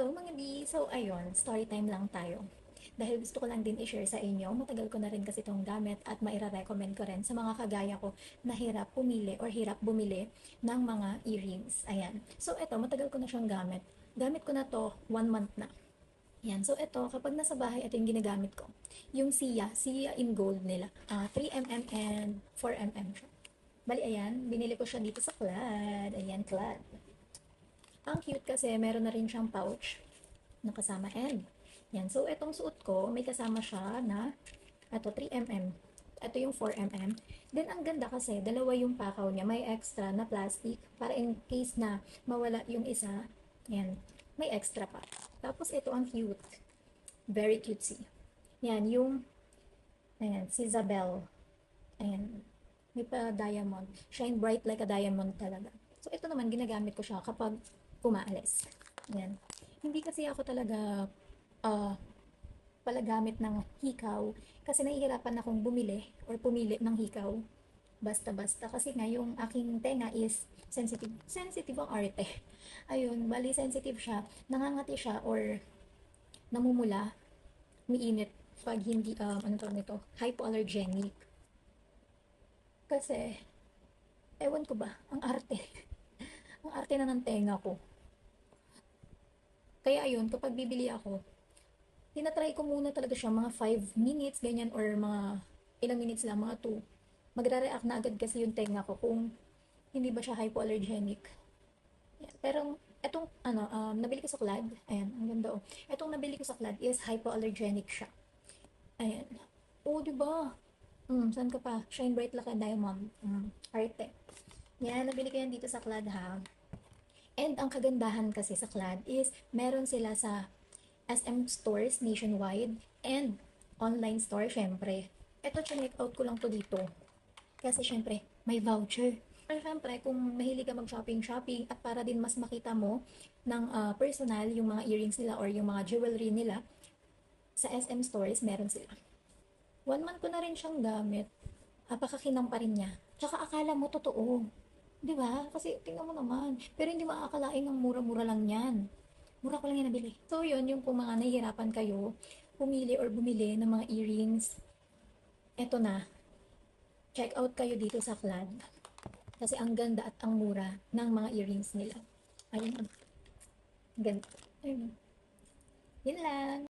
Hello mga B! So ayun, story time lang tayo. Dahil gusto ko lang din i-share sa inyo, matagal ko na rin kasi itong gamit at maira-recommend ko rin sa mga kagaya ko na hirap pumili or hirap bumili ng mga earrings. Ayan. So ito, matagal ko na siyang gamit. Gamit ko na to one month na. Yan. So ito, kapag nasa bahay, ito yung ginagamit ko. Yung Sia, Sia in gold nila. Ah, 3mm and 4mm siya. Bali, ayan. Binili ko siya dito sa Clad. Ayan, Clad. Ang cute kasi meron na rin siyang pouch na kasama end. Yan. So, itong suot ko, may kasama siya na ito 3mm. Ito yung 4mm. Then, ang ganda kasi, dalawa yung pakaw niya. May extra na plastic para in case na mawala yung isa. Yan. May extra pa. Tapos, ito ang cute. Very cutesy. Yan. Yung, ayan, si Isabel. Ayan. May pa diamond. Shine bright like a diamond talaga. So, ito naman, ginagamit ko siya kapag umaalis. Yan. Hindi kasi ako talaga uh, palagamit ng hikaw kasi nahihirapan akong bumili or pumili ng hikaw. Basta-basta. Kasi nga yung aking tenga is sensitive sensitive ang arte. Ayun bali sensitive siya nangangati siya or namumula umiinit pag hindi um, ano tawag nito? Hypoallergenic. Kasi ewan ko ba ang arte. Ang arte na ng tenga ko kaya ayun, kapag bibili ako, tinatry ko muna talaga siya mga 5 minutes, ganyan, or mga ilang minutes lang, mga 2. Magre-react na agad kasi yung tenga ko kung hindi ba siya hypoallergenic. Yan. Pero, etong, ano, um, nabili ko sa Clad, ayan, ang ganda oh. Etong nabili ko sa Clad is hypoallergenic siya. Ayan. Oh, di ba? Hmm, saan ka pa? Shine Bright Like a Diamond. Hmm, arte. Yan, nabili ko yan dito sa Clad ha. And ang kagandahan kasi sa Clad is meron sila sa SM stores nationwide and online store syempre. Ito check out ko lang to dito. Kasi syempre may voucher. Pero syempre kung mahilig ka mag-shopping-shopping at para din mas makita mo ng uh, personal yung mga earrings nila or yung mga jewelry nila sa SM stores meron sila. One month ko na rin siyang gamit. Apakakinang pa rin niya. Tsaka akala mo totoo. Di ba? Kasi tingnan mo naman. Pero hindi maakalain ng mura-mura lang yan. Mura ko lang yan nabili. So yun, yung kung mga nahihirapan kayo, pumili or bumili ng mga earrings, eto na. Check out kayo dito sa Clad. Kasi ang ganda at ang mura ng mga earrings nila. Ayun. Ganda. Ayun. Yun lang.